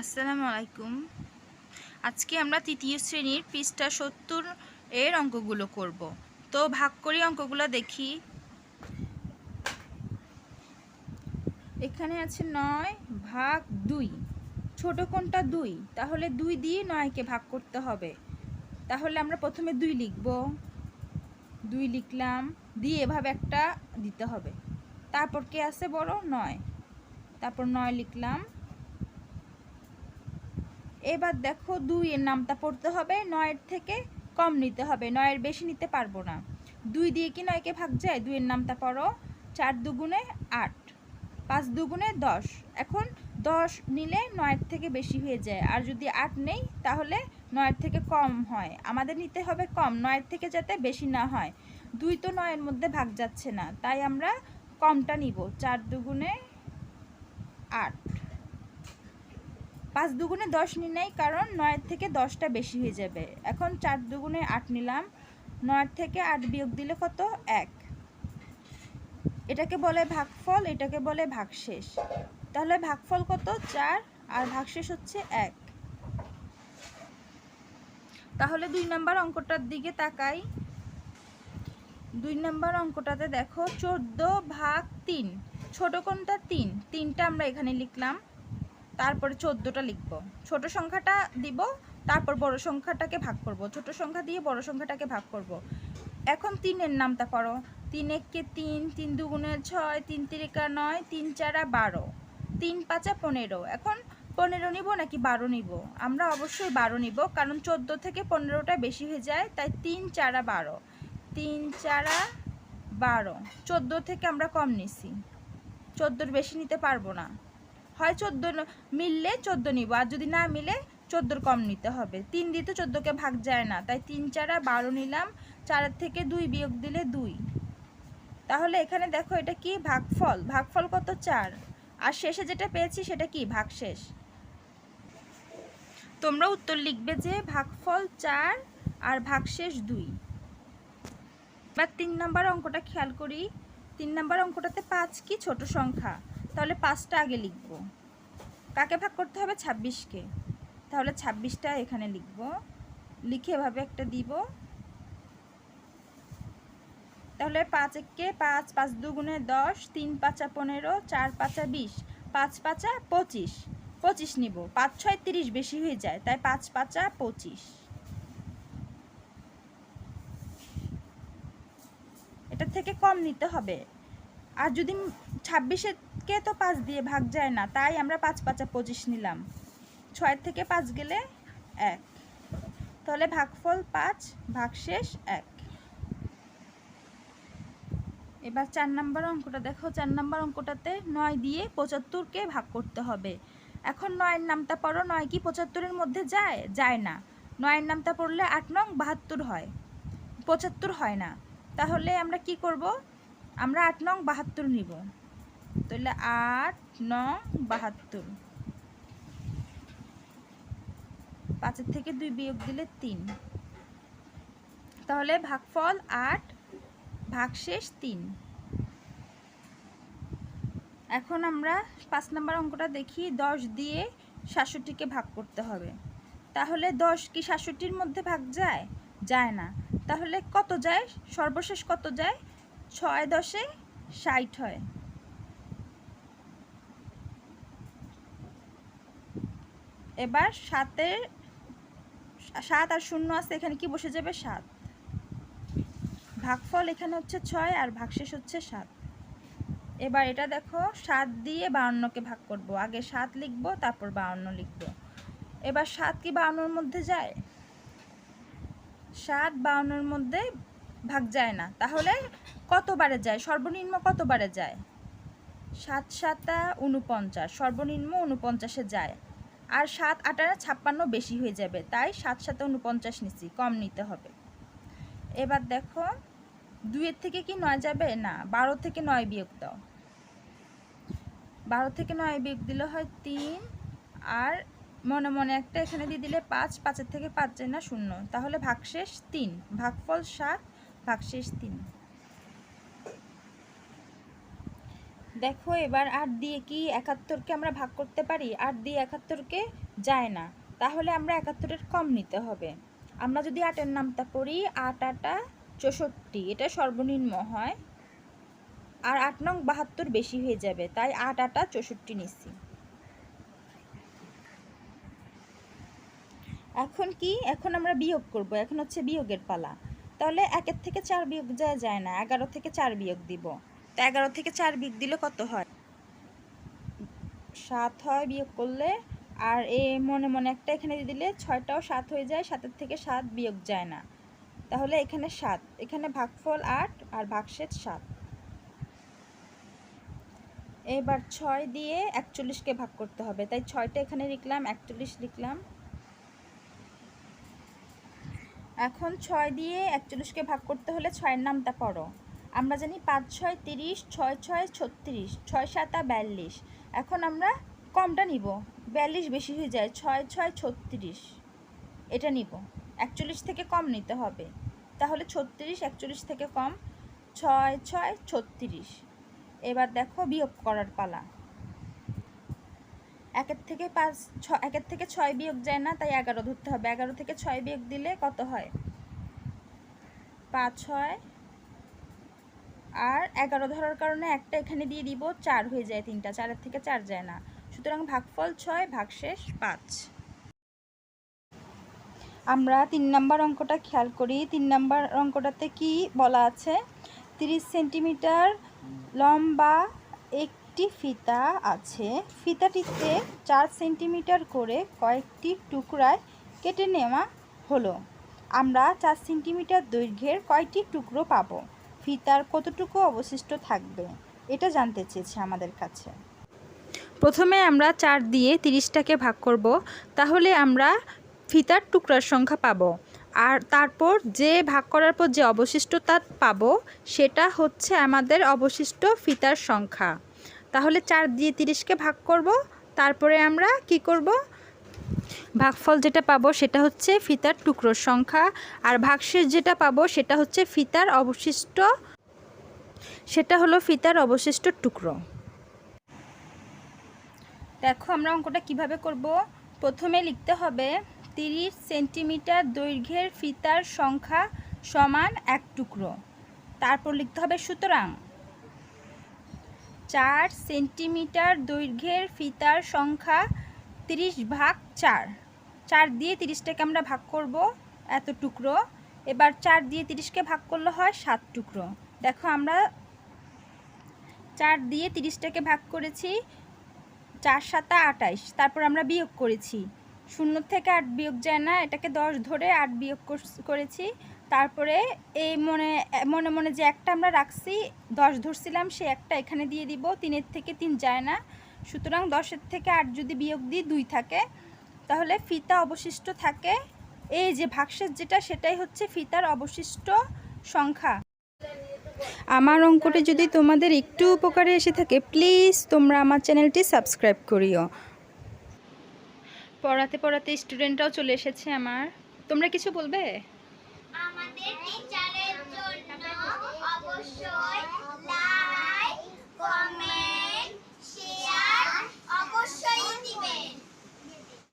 আসসালামু আলাইকুম। আজকে আমরা তৃতীয় শ্রেণির পৃষ্ঠা সত্তর এর অঙ্কগুলো করব। তো ভাগ করি অঙ্কগুলো দেখি। এখানে আছে নয় ভাগ দুই। ছোট কোনটা দুই? তাহলে দুই দিয়ে নয়কে ভাগ করতে হবে। তাহলে আমরা প্রথমে দুই লিখব। দুই লিখলাম, দিয়ে এভাবে একটা দিতে হবে। তারপর কে আছে বড়? নয়। তারপর নয় লিখলাম এবার দেখো দুইয়ের নামটা পড়তে হবে, নয়ের থেকে কম নিতে হবে, নয়ের বেশি নিতে পারব না। দুই দিয়ে কি নয়কে ভাগ যায়? দুইয়ের নামটা পড়ো, চার দুগুণে আট, পাঁচ দুগুণে দশ। এখন দশ নিলে নয়ের থেকে বেশি হয়ে যায়। আর যদি আট নেই, তাহলে নয়ের থেকে কম হয়। আমাদের নিতে হবে কম, নয়ের থেকে যাতে বেশি না হয়। দুই তো নয়ের মধ্যে ভাগ যাচ্ছে না, তাই আমরা কমটা নিব, চার দুগুণে আট। পাঁচ দুগুণে দশ নাই কারণ নয়ের থেকে দশটা বেশি হয়ে যাবে। এখন চার দুগুণে আট নিলাম, নয়ের থেকে আট বিয়োগ দিলে কত? এক। এটাকে বলে ভাগফল, এটাকে বলে ভাগশেষ। তাহলে ভাগফল কত? চার, আর ভাগশেষ হচ্ছে এক। তাহলে দুই নাম্বার অঙ্কটার দিকে তাকাই। দুই নাম্বার অঙ্কটাতে দেখো, চোদ্দ ভাগ তিন। ছোট কোনটা? তিন। তিনটা আমরা এখানে লিখলাম। তারপরে চোদ্দোটা লিখব। ছোট সংখ্যাটা দিব, তারপর বড় সংখ্যাটাকে ভাগ করব। ছোট সংখ্যা দিয়ে বড় সংখ্যাটাকে ভাগ করব। এখন তিনের নামটা পড়ো। তিন এককে তিন তিন দুগুণে ছয়, তিন তিরিকা নয়, তিন চারা বারো। তিন পাঁচা পনেরো। এখন পনেরো নিব নাকি বারো নিব? আমরা অবশ্যই বারো নিব, কারণ চোদ্দ থেকে পনেরোটা বেশি হয়ে যায়, তাই তিন চারা বারো। তিন চারা বারো। চোদ্দ থেকে আমরা কম নিছি। চোদ্দোর বেশি নিতে পারব না। হয় চোদ্দ মিললে চোদ্দ নিব। আর যদি না মিলে, চোদ্দোর কম নিতে হবে। তিন দিয়ে তো চোদ্দোকে ভাগ যায় না। তাই তিন চারা বারো নিলাম। চারের থেকে দুই বিয়োগ দিলে দুই। তাহলে এখানে দেখো এটা কি? ভাগফল। ভাগফল কত? চার। আর শেষে যেটা পেয়েছি সেটা কি? ভাগশেষ। তোমরা উত্তর লিখবে যে ভাগফল চার আর ভাগশেষ দুই। এবার তিন নাম্বার অঙ্কটা খেয়াল করি। তিন নাম্বার অঙ্কটাতে পাঁচ কি? ছোট সংখ্যা। তাহলে পাঁচটা আগে লিখব। কাকে ভাগ করতে হবে? ছাব্বিশকে। তাহলে ছাব্বিশটা এখানে লিখব। লিখে এভাবে একটা দিব। তাহলে পাঁচ একে পাঁচ পাঁচ দুগুণে দশ, তিন পাঁচা পনেরো, চার পাঁচা বিশ, পাঁচ পাঁচা পঁচিশ। পঁচিশ নিব। পাঁচ ছয় তিরিশ বেশি হয়ে যায়, তাই পাঁচ পাঁচা পঁচিশ। এটা থেকে কম নিতে হবে। আর যদি ছাব্বিশেরকে তো পাঁচ দিয়ে ভাগ যায় না, তাই আমরা পাঁচ পাঁচা পঁচিশ নিলাম। ছয় থেকে পাঁচ গেলে এক। তাহলে ভাগফল পাঁচ, ভাগশেষ এক। এবার চার নাম্বার অঙ্কটা দেখো, চার নাম্বার অঙ্কটাতে নয় দিয়ে পঁচাত্তরকে ভাগ করতে হবে। এখন নয়ের নামটা পড়ো, নয় কি পঁচাত্তরের মধ্যে যায়? যায় না। নয়ের নামটা পড়লে আট নং বাহাত্তর হয়। পঁচাত্তর হয় না। তাহলে আমরা কি করব? আমরা আট নং বাহাত্তর নিব। তাহলে আট নং বাহাত্তর। পাঁচের থেকে দুই বিয়োগ দিলে তিন। তাহলে ভাগফল আট, ভাগশেষ তিন। এখন আমরা পাঁচ নম্বর অঙ্কটা দেখি, দশ দিয়ে সাতষট্টিকে ভাগ করতে হবে। তাহলে দশ কি সাতষট্টির মধ্যে ভাগ যায়? যায় না। তাহলে কত যায়? সর্বশেষ কত যায়? ছয় দশে ষাট হয়। এবার সাতের সাত আর শূন্য আছে, এখানে কি বসে যাবে? সাত। ভাগফল এখানে হচ্ছে ছয় আর ভাগশেষ হচ্ছে সাত। এবার এটা দেখো, সাত দিয়ে বাউন্নকে ভাগ করব। আগে সাত লিখব, তারপর বাউন্ন লিখব। এবার সাত কি বাউন্নর মধ্যে যায়? সাত বাউন্নর মধ্যে ভাগ যায় না। তাহলে কতবারে যায়? সর্বনিম্ন কতবারে যায়? সাত সাতা উনপঞ্চাশ সর্বনিম্ন উনপঞ্চাশে যায়। আর সাত আটানা ছাপ্পান্ন বেশি হয়ে যাবে, তাই সাত সাথে উনপঞ্চাশ নিচ্ছি, কম নিতে হবে। এবার দেখো, দুইয়ের থেকে কি নয় যাবে? না, বারো থেকে নয় বিয়োগ দাও। বারো থেকে নয় বিয়োগ দিলে হয় তিন, আর মনে মনে একটা এখানে দিয়ে দিলে পাঁচ, পাঁচের থেকে পাঁচ যায় না শূন্য, তাহলে ভাগশেষ তিন, ভাগফল সাত, ভাগশেষ তিন। দেখো এবার আট দিয়ে কি একাত্তরকে আমরা ভাগ করতে পারি? আট দিয়ে একাত্তরকে যায় না। তাহলে আমরা একাত্তরের কম নিতে হবে। আমরা যদি আটের নামটা পড়ি, আট আটা চৌষট্টি, এটা সর্বনিম্ন হয়। আর আট নং বাহাত্তর বেশি হয়ে যাবে, তাই আট আটা চৌষট্টি নিচ্ছি। এখন কি? এখন আমরা বিয়োগ করব, এখন হচ্ছে বিয়োগের পালা। তাহলে একের থেকে চার বিয়োগ যায় যায় না। এগারো থেকে চার বিয়োগ দিব। তো এগারো থেকে চার বিয়োগ দিলে কত হয়? সাত হয় বিয়োগ করলে, আর এ মনে মনে একটা এখানে দিয়ে দিলে ছয়টাও সাত হয়ে যায়, সাতের থেকে সাত বিয়োগ যায় না। তাহলে এখানে সাত, এখানে ভাগফল আট আর ভাগশেষ সাত। এবার ছয় দিয়ে একচল্লিশকে ভাগ করতে হবে, তাই ছয়টা এখানে লিখলাম, একচল্লিশ লিখলাম। এখন ছয় দিয়ে একচল্লিশকে ভাগ করতে হলে ছয়ের নামটা পড়ো। আমরা জানি পাঁচ ছয় তিরিশ, ছয় ছয় ছত্রিশ, ছয় সাতা বিয়াল্লিশ। এখন আমরা কমটা নিব। বিয়াল্লিশ বেশি হয়ে যায়, ছয় ছয় ছত্রিশ। এটা নিব। একচল্লিশ থেকে কম নিতে হবে। তাহলে ছত্রিশ, একচল্লিশ থেকে কম, ছয় ছয় ছত্রিশ। এবার দেখো বিয়োগ করার পালা। একের থেকে পাঁচ ছ একের থেকে ছয় বিয়োগ যায় না, তাই এগারো ধরতে হবে। এগারো থেকে ছয় বিয়োগ দিলে কত হয়? পাঁচ হয় আর এগারো ধরার কারণে একটা এখানে দিয়ে দিব, চার হয়ে যায় তিনটা, চারের থেকে চার যায় না। সুতরাং ভাগফল ছয়, ভাগশেষ পাঁচ। আমরা তিন নাম্বার অঙ্কটা খেয়াল করি। তিন নাম্বার অঙ্কটাতে কি বলা আছে? তিরিশ সেন্টিমিটার লম্বা একটি ফিতা আছে। ফিতাটিতে চার সেন্টিমিটার করে কয়েকটি টুকরায় কেটে নেওয়া হলো। আমরা চার সেন্টিমিটার দৈর্ঘ্যের কয়টি টুকরো পাবো? ফিতার কতটুকু অবশিষ্ট থাকবে, এটা জানতে চেয়েছে আমাদের কাছে। প্রথমে আমরা চার দিয়ে তিরিশটাকে ভাগ করব, তাহলে আমরা ফিতার টুকরার সংখ্যা পাবো। আর তারপর যে ভাগ করার পর যে অবশিষ্ট অবশিষ্টতা পাবো, সেটা হচ্ছে আমাদের অবশিষ্ট ফিতার সংখ্যা। তাহলে চার দিয়ে তিরিশকে ভাগ করব, তারপরে আমরা কি করব? ভাগফল যেটা পাবো সেটা হচ্ছে ফিতার টুকরোর সংখ্যা, আর ভাগশেষ যেটা পাবো সেটা হচ্ছে ফিতার অবশিষ্ট, সেটা হলো ফিতার অবশিষ্ট টুকরো। দেখো আমরা অঙ্কটা কীভাবে করব? প্রথমে লিখতে হবে তিরিশ সেন্টিমিটার দৈর্ঘ্যের ফিতার সংখ্যা সমান এক টুকরো। তারপর লিখতে হবে সুতরাং চার সেন্টিমিটার দৈর্ঘ্যের ফিতার সংখ্যা তিরিশ ভাগ চার। চার দিয়ে তিরিশটাকে আমরা ভাগ করব এত টুকরো। এবার চার দিয়ে তিরিশকে ভাগ করলে হয় সাত টুকরো। দেখো আমরা চার দিয়ে তিরিশটাকে ভাগ করেছি চার সাতা আটাইশ। তারপর আমরা বিয়োগ করেছি। শূন্য থেকে আট বিয়োগ যায় না, এটাকে দশ ধরে আট বিয়োগ কর- করেছি। তারপরে এই মনে মনে মনে যে একটা আমরা রাখছি, দশ ধরছিলাম, সে একটা এখানে দিয়ে দিব, তিনের থেকে তিন যায় না। সুতরাং দশের থেকে আট যদি বিয়োগ দিই, দুই থাকে। তাহলে ফিতা অবশিষ্ট থাকে। এই যে ভাগশেষ যেটা, সেটাই হচ্ছে ফিতার অবশিষ্ট সংখ্যা। আমার অঙ্কটি যদি তোমাদের একটু উপকারে এসে থাকে প্লিজ তোমরা আমার চ্যানেলটি সাবস্ক্রাইব করিও। পড়াতে পড়াতে স্টুডেন্টরাও চলে এসেছে আমার। তোমরা কিছু বলবে? আমাদের টিচারের জন্য অবশ্যই লাইক কমেন্ট